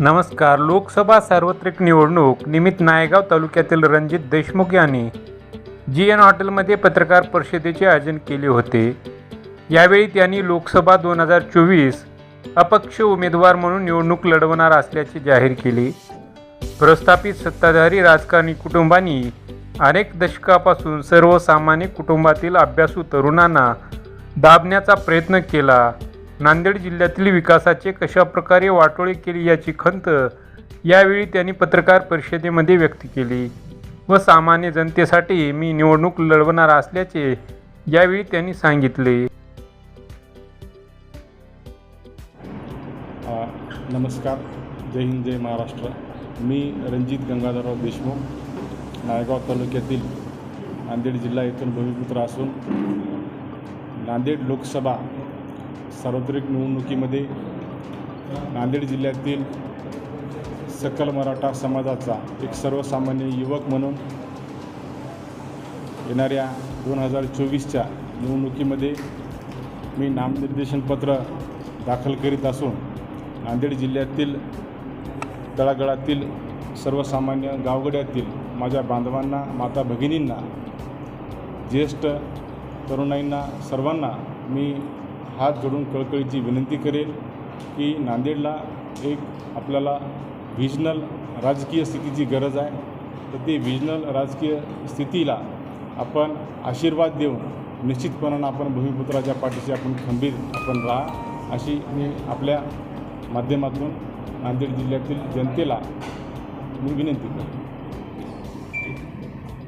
नमस्कार. लोकसभा सार्वत्रिक निवडणूक निमित्त नायगाव तालुक्यातील रणजित देशमुख यांनी जी एन हॉटेलमध्ये पत्रकार परिषदेचे आयोजन केले होते. यावेळी त्यांनी लोकसभा दोन हजार चोवीस अपक्ष उमेदवार म्हणून निवडणूक लढवणार असल्याचे जाहीर केले. प्रस्थापित सत्ताधारी राजकारणी कुटुंबांनी अनेक दशकापासून सर्वसामान्य कुटुंबातील अभ्यासू तरुणांना दाबण्याचा प्रयत्न केला. नांदेड जिल्ह्यातील विकासाचे कशाप्रकारे वाटोळे केली याची खंत यावेळी त्यांनी पत्रकार परिषदेमध्ये व्यक्त केली. व सामान्य जनतेसाठी मी निवडणूक लढवणार असल्याचे यावेळी त्यांनी सांगितले. नमस्कार. जय हिंद जय महाराष्ट्र. मी रणजित गंगाधरराव देशमुख नायगाव तालुक्यातील नांदेड जिल्हा येथून भूमिपुत्र असून नांदेड लोकसभा सार्वत्रिक निवडणुकीमध्ये नांदेड जिल्ह्यातील सकल मराठा समाजाचा एक सर्वसामान्य युवक म्हणून येणाऱ्या दोन हजार चोवीसच्या निवडणुकीमध्ये मी नामनिर्देशनपत्र दाखल करीत असून नांदेड जिल्ह्यातील तळागळातील सर्वसामान्य गावगड्यातील माझ्या बांधवांना माता भगिनींना ज्येष्ठ तरुणाईंना सर्वांना मी हात जोडून कळकळीची विनंती करेल की नांदेडला एक आपल्याला व्हिजनल राजकीय स्थितीची गरज आहे. तर ती व्हिजनल राजकीय स्थितीला आपण आशीर्वाद देऊन निश्चितपणानं आपण भूमिपुत्राच्या पाठीशी आपण खंबीर आपण राहा अशी मी आपल्या माध्यमातून नांदेड जिल्ह्यातील जनतेला मी विनंती करतो.